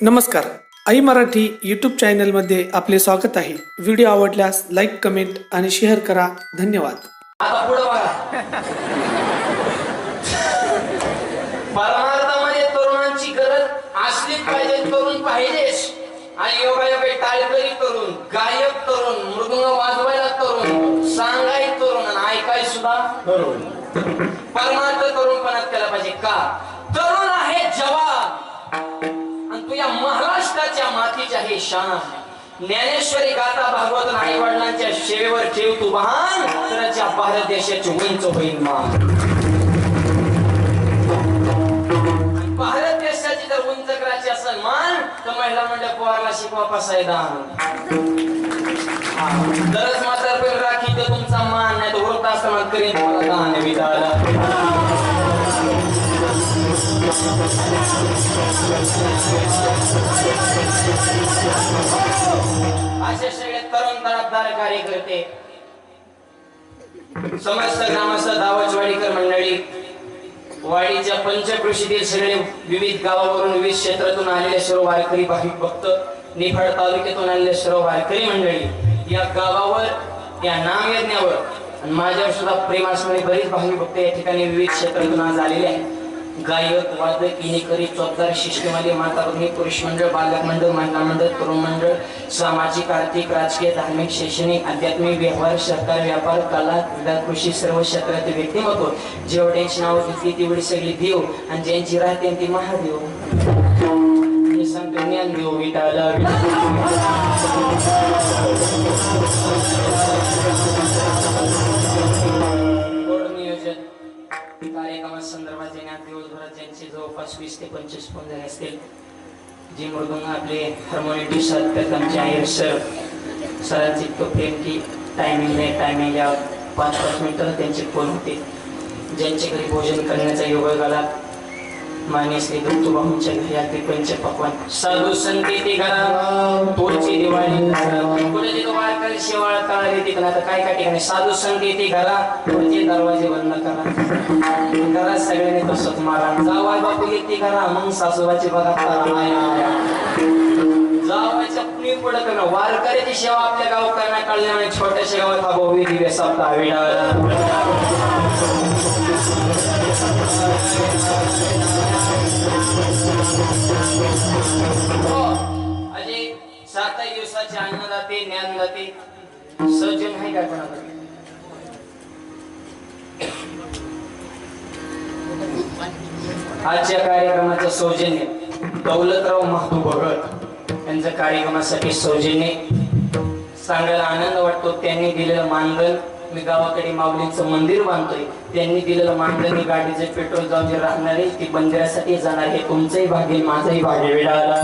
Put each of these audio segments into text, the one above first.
नमस्कार. आई मराठी यूट्यूब चॅनलमध्ये आपले स्वागत आहे. व्हिडिओ आवडल्यास लाईक कमेंट आणि शेअर करा. धन्यवाद. आता पुढे बघा. तरुणांची गरज असलीच पाहिजे तरुण पाहिजेस आणि योगायोगे टाळकरी तरुण गायक तरुण मृदुंग वाजवायला तरुण सांगाय तरुण आणि ऐकाय सुद्धा तरुण. परमार्थ तरुणपणात केला पाहिजे का? तरुण आहे जवाब या महाराष्ट्राच्या मातीच्या हे शान. ज्ञानेश्वरी गाता भागवत आई वडिलांच्या सेवेवर ठेव तू वाहन तर भारत देशाची उंच होईल मान. भारत देशाची जर उंच करायची असेल मान तर महिला मंडळ पोहारला शिकवा पसायदान तरच मात्र राखी ते तुमचा मान नाही तो तर असताना करीन तुम्हाला दान विदाला अशा सगळे तरुण तडफदार कार्यकर्ते. समस्त ग्रामस्थ दावचवाडीकर मंडळी वाडीच्या पंचकृषीतील सगळे विविध गावावरून विविध क्षेत्रातून आलेले सर्व वारकरी भाविक भक्त निफाड तालुक्यातून आलेले सर्व वारकरी मंडळी या गावावर या नामयज्ञावर माझ्यावर सुद्धा प्रेम बरीच भाविक भक्त या ठिकाणी विविध क्षेत्रातून आज आलेले आहेत. गायक वादक किनेकरी चौकदार शिष्टमाली माता पुरुष मंडळ बालक मंडळ महिला मंडळ तरुण मंडळ सामाजिक आर्थिक राजकीय धार्मिक शैक्षणिक आध्यात्मिक व्यवहार सरकार व्यापार कला क्रीडा कृषी सर्व क्षेत्रातील व्यक्तिमत्व. जेवढ्यांची नाव घेतली तेवढी सगळी देव. आणि ज्यांची राहते ती महादेव. मी सांगतो ज्ञान देव विटाला. जवळपास वीस ते पंचवीस फोन झाले असतील. जे मृदुंग आपले हार्मोनियम सर तर आमचे आयर सर सरांचे इतकं प्रेम की टायमिंग नाही टायमिंग या पाच पाच मिनिटं त्यांचे फोन होते. ज्यांचे घरी भोजन करण्याचा योग आला मान्य श्री दत्तूबाहूंच्या घरी पंच पकवान साधू संती ते घरा तोडची दिवाळी पुढे तिथं वाळकरी शेवाळ काळा तिकडे आता काय काय ठिकाणी? साधू संती ते घरा पुढचे दरवाजे बंद करा. घरात सगळ्यांनी तसंच मारा. जावाय बापू येते घरा मग सासूबाची बघा तारा. आय, जावायच्या कुणी पुढे करणं. वारकऱ्याची सेवा आपल्या गाव करण्या कळल्या नाही छोट्याशा गावात हा भाऊ दिवे सप्ताह विडाळला. सात दिवसाचे अन्नदाते ज्ञानदाते सज्जन आहे काय कोणाकडे? आजच्या कार्यक्रमाचं सौजन्य दौलतराव महादू भगत यांच्या कार्यक्रमासाठी सौजन्य. सांगायला आनंद वाटतो. त्यांनी दिलेलं मानधन मी गावाकडे माऊलीचं मंदिर बांधतोय. त्यांनी दिलेलं मानधन गाडीचे पेट्रोल जाऊन जे राहणार आहे ती मंदिरासाठी जाणार हे तुमचंही भाग्य माझंही भाग्य. वेळाला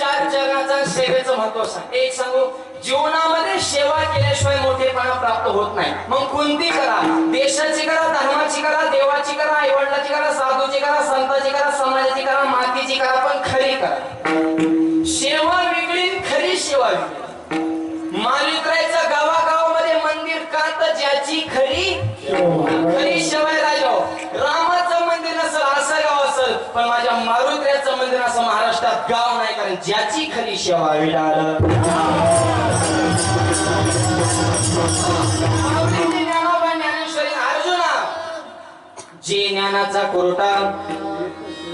चार जगाचा सेवेचं महत्त्व सांग. एक सांगू जीवनामध्ये सेवा केल्याशिवाय मोठेपणा प्राप्त होत नाही. मग कोणती करा? देशाची करा धर्माची करा देवाची करा आईवडिलाची करा साधूची करा संताची करा समाजाची करा करा पण खरी करा सेवा वेगळी खरी सेवा वेगळी मालिकरायचं गावागावामध्ये मंदिर का तर ज्याची खरी? खरी सेवा राजा रामाचं मंदिर नसल असं गाव असल पण माझ्या मारुत्र्याचं मंदिर असं महाराष्ट्रात गाव नाही कारण ज्याची खरी सेवा विडाल ज्ञानोबा ज्ञानेश्वरी अर्जुना जे ज्ञानाचा कोरटा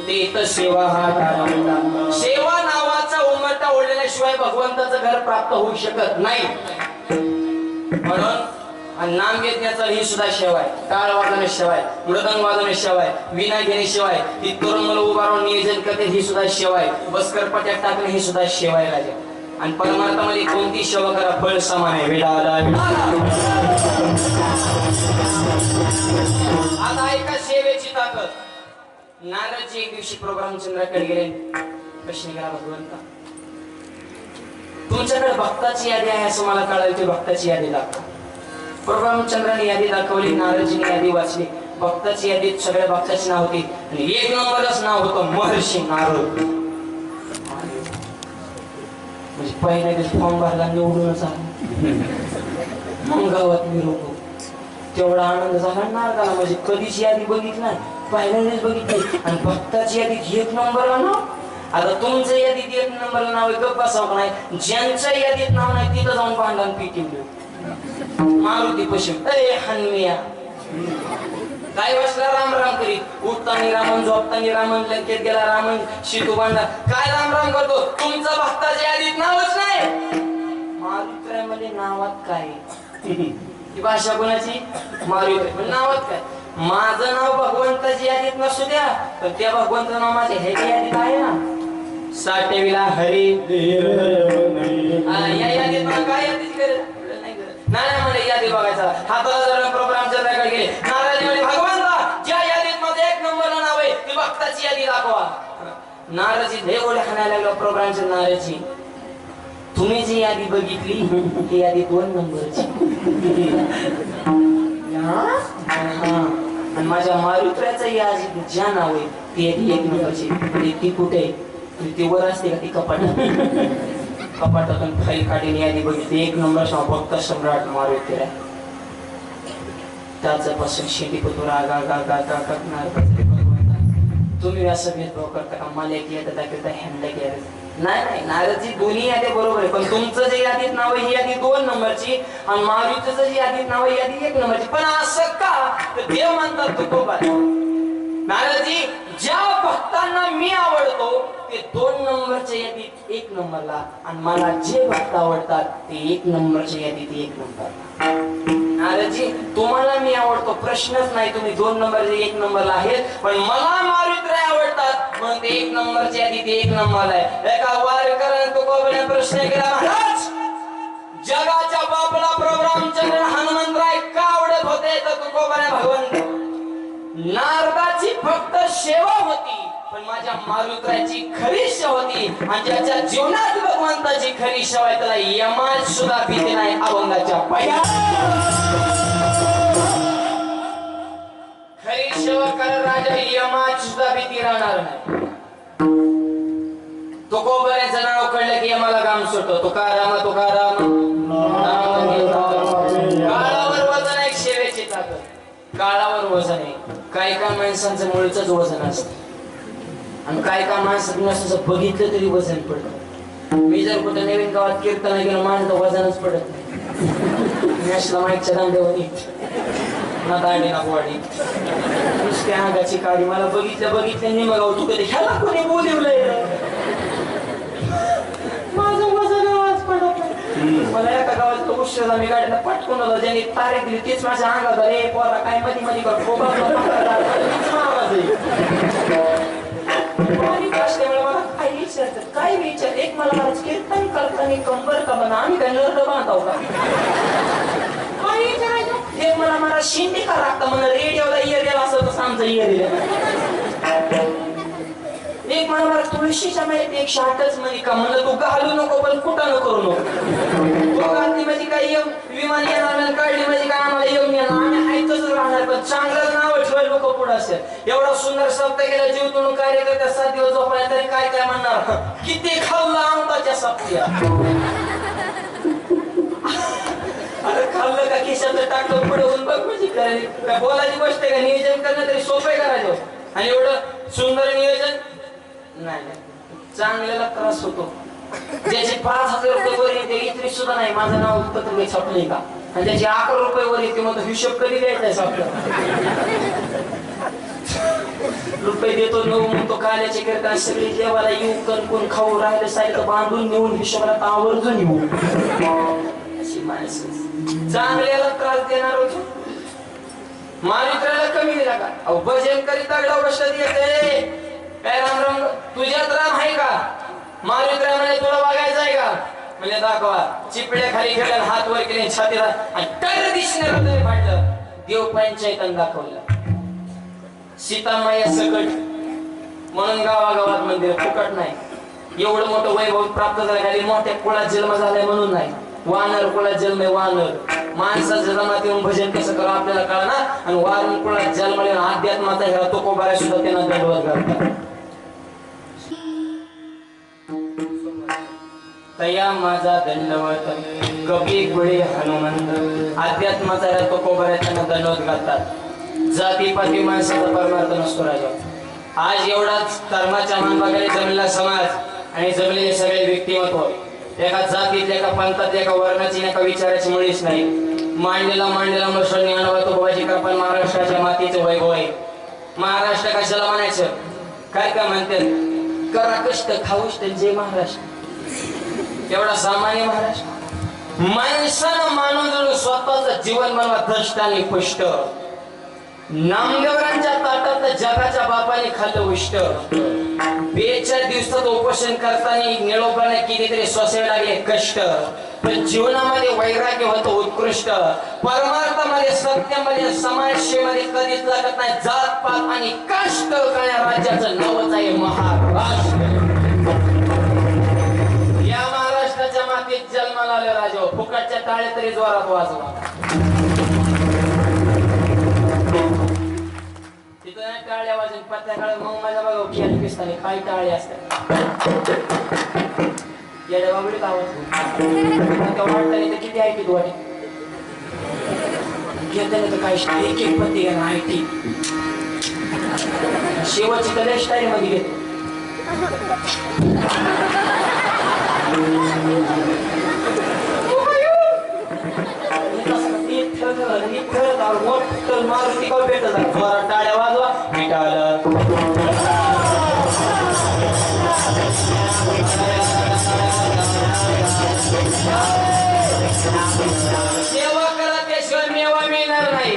देत सेवा हा टाळा सेवा नावाचा उमटा ओढल्याशिवाय भगवंताचं घर प्राप्त होऊ शकत नाही. म्हणून आणि नाम घेतण्याचा ही सुद्धा सेवा आहे. टाळ वाजवणे सेवा आहे. मृदंग वाजवणे सेवा आहे. विना घेणे सेवा आहे. ती तरुण मुलं उभारून नियोजन करते ही सुद्धा सेवा आहे. बसकर पट्यात टाकणे ही सुद्धा सेवा आहे राजा. आणि परमार्थामध्ये कोणती सेवा करा फळ समान आहे. विडाला आता ऐका सेवेची ताकद. नारदजी एक दिवशी प्रोग्राम चंद्राकडे गेले. प्रश्न निघाला भगवंता तुमच्याकडे भक्ताची यादी आहे असं मला कळालं ते भक्ताची यादी दाखवा. प्रोग्राम चंद्राने यादी दाखवली नारदजीने यादी वाचली. भक्ताची यादीत सगळ्या भक्ताची नाव होती. आणि एक नंबरच नाव होतं महर्षी नारद म्हणजे पहिल्या दिवशी फॉर्म भरला निवडूनच आला. मग गावात मिरवतो तेवढा आनंद झाला नारदाला म्हणजे कधीच यादी बघितली नाही. पहिल्यांदाच बघितली आणि भक्ताची यादीत एक नंबरला नाव आता तुमचं यादीत एक नंबर नाव आहे. गप्पा सावक नाही ज्यांच्या यादीत नाव नाही तिथं जाऊन पांडा पीटी मारुती पश्चिम. अरे हनमिया. काय वाचला राम राम करीत उठतानी रामन झोपताना रामन लंकेत गेला रामन शितू बांधला काय राम राम करतो? तुमचं भक्ताच्या यादीत नावच नाही. मारुत्रामध्ये नावात काय? ही भाषा कोणाची? मारुत्र पण नावात काय? माझं नाव भगवंताची यादीत नसू द्या पण त्या भगवंत नाव माझ्या ह्याच्या यादीत आहे ना. साठेविला हरी हा, या यादीत मला काय नाही गरज. नाही नाही म्हणे यादी बघायचा हाताला जर प्रोग्राम चंद्राकडे गेले नारायण म्हणे भगवंता ज्या यादीत माझं एक नंबरला नाव आहे ती भक्ताची यादी दाखवा. नाराजी लय खाण्याला लागलो प्रोग्रामच्या नाराजी. तुम्ही जी यादी बघितली ती यादी दोन नंबरची. हा? हा. आणि माझ्या मारुत्र्याचं आज ज्या नाव आहे ती यादी एक नंबरची म्हणजे ती कुठे आहे? ती- वर असते का ती कपाटात कपाटातून फाईल काढीने यादी बघितली एक नंबर भक्त सम्राट मारुत्र त्याच्यापासून शेती पतुरा गा गा गा गा करणार तुम्ही असं भेदभाव करता का मला एक येतात दाखवता ह्यांना एक येतं नाही नाही नारदची दोन्ही यादी बरोबर आहे. पण तुमचं जे यादीत नाव आहे ही यादी दोन नंबरची आणि मारुतीचं जे यादीत नाव आहे यादी एक नंबरची. पण असं का? तर देव म्हणतात तू नारदजी ज्या भक्तांना मी आवडतो ते दोन नंबरच्या यादीत एक नंबरला आणि मला जे भक्त आवडतात ते एक नंबरच्या यादीत एक नंबरला नारदजी तुम्हाला मी आवडतो प्रश्नच नाही. तुम्ही दोन नंबर एक नंबरला आहेत पण मला मारुत्र आवडतात मग ते एक नंबरच्या ते एक नंबरला आहे. एका वारकऱ्याने तुकोबाने प्रश्न केला महाराज जगाच्या बापला प्रोग्राम चंद्र हनुमंतराय का आवडत होते? तर तुकोबाने भगवंत नारदाची फक्त सेवा होती पण माझ्या मारुत्राची खरी सेवा होती. आणि ज्याच्या जीवनात भगवंताची खरी सेवा आहे त्याला यमाज सुद्धा भीती नाही अभंगाच्या पहिल्या खरी सेवा कर राजा यमाज सुद्धा भीती राहणार नाही. तुकोबऱ्याचं नाव कळलं की यमाला काम सुटतो. तुकाराम तुकाराम काळावर वजन आहे सेवेची ताकद. काळावर वजन आहे काही काय माणसांचं मुळच वजन असत. आणि काय काय माणसं नसतं बघितलं तरी वजन पडत. मी जर कुठं नवीन गावात कीर्तन गेलो माणसं वजनच पडत नाही. मी असला माईकच्या दांड्यावरी ना दांडी ना वाडी नुसत्या अंगाची काळी मला बघितलं बघितलं नाही मग तू कधी ह्याला कोणी बोलिवलंय? माझं वजन आवाज पडत मला एका गावात उशीर मी गाडीला पटकून आलो ज्यांनी तारीख दिली तीच माझ्या अंगात. ए पोरा काय मधी मधी कर तीच आवाज असल्यामुळे मला काय विचारतात काय विचार एक मला महाराज कीर्तन करताना कंबर का म्हणा आम्ही काय नरड बांधताव का? काय हे मला मला शिंदे का लागतं? म्हणा रेडिओला इयर गेला असं तसं आमचं इयर एक मला मला तुळशीच्या माहिती एकशे आठच म्हणे का म्हणलं तू घालू नको पण कुठं नको करू नको? तू म्हणजे काय येऊन विमान येणार नाही काढली म्हणजे काय आम्हाला येऊन येणार? आम्ही ऐकतच राहणार पण चांगलं नाव ठेवायला लोक पुढे असेल एवढा सुंदर शब्द केला जीव तुळून कार्यकर्त्या सात दिवस झोपायला तरी काय काय म्हणणार? किती खाल्ला आमताच्या सप्त्या अरे का खिशात टाकलं पुढे होऊन बघ म्हणजे काय बोलायची गोष्ट आहे का? नियोजन करणं तरी सोपं आहे करायचं. आणि एवढं सुंदर नियोजन? नाही नाही. चांगल्याला त्रास होतो. ज्याचे पाच हजार रुपये वर येते इतरी सुद्धा नाही. माझं नाव पत्रक छापले का? आणि ज्याचे अकरा रुपये वर येते मग हिशोब कधी द्यायचा आहे रुपये देतो नऊ म्हणतो काल्याचे करता सगळी देवाला येऊ कणकून खाऊ राहिलं सारखं बांधून नेऊन हिशोबाला आवर्जून येऊ. अशी माणसं. चांगल्याला त्रास देणार होतो. कमी दिला का? अहो भजन करीत दगडा येते. काय राम राम तुझ्यात राम आहे का? मारित्रा म्हणे तुला बघायचं आहे का? म्हणजे दाखवा चिपड्या खाली खेळल्या हात वर केले छातीला आणि टर दिसणे हृदय फाटलं देव पंचायतन दाखवलं. सीतामाया सकट. म्हणून गावागावात मंदिर फुकट नाही. एवढं मोठं वैभव प्राप्त झालं खाली मोठ्या कुळात जन्म झालाय म्हणून नाही. वानर कुळात जन्म आहे वानर. माणसाच्या जन्मात येऊन भजन कसं करा आपल्याला कळणार? आणि वानर कुळात जन्म येऊन अध्यात्माचा ह्या तो कोबाऱ्या सुद्धा त्यांना दंडवत घालतात तया माझा दंडवत कपी गुळे हनुमंत. अध्यात्माचा रथ त्यांना दंडवत घालतात. जातीपाती माणसाचा परमार्थ नसतो राजा. आज एवढाच धर्माच्या मानभागाने जमलेला समाज आणि जमलेले सगळे व्यक्तिमत्व. एका जातीत एका पंथात एका वर्णाची एका विचाराची मुळीच नाही. मांडलेला मांडलेला मुसळ ज्ञानवा तो बाबाजी कृपा महाराष्ट्राच्या मातीचं वैभव आहे. महाराष्ट्र कशाला म्हणायचं? काय काय म्हणते करा कष्ट खाऊष्ट जे महाराष्ट्र. एवढा सामान्य महाराष्ट्र. माणसानं मानून जणू स्वतःच जीवन मला दष्ट आणि पुष्ट. नामदेवरांच्या ताटात जगाच्या बापाने खाल्लं उष्ट बेच्या दिवसात उपोषण करताना निळोपाने कितीतरी सोसायला लागले कष्ट. पण जीवनामध्ये वैराग्य होतं उत्कृष्ट. परमार्थामध्ये सत्यामध्ये समाजसेवेमध्ये कधीच लागत नाही. जात पात आणि कष्ट करण्या राज्याचं नावच आहे महाराष्ट्र. या महाराष्ट्राच्या मातीत जन्माला आले राजा. फुकटच्या ताळे तरी जोरात वाजवा. टाळ्या वाजून पत्त्या काळ मग माझ्या बघा खेळ पिस्ताने काही टाळे असतात या बाबडीत आवाज त्या वाटतं इथं किती आहे किती वाटे घेताना तर काही एक एक पत्ती घ्या ना ती शेवटची तर स्टाईल मध्ये घेतो मारुती का भेटत जोरात टाळ्या वाजवा सेवा करा त्याशिवाय मेवा मिळणार नाही.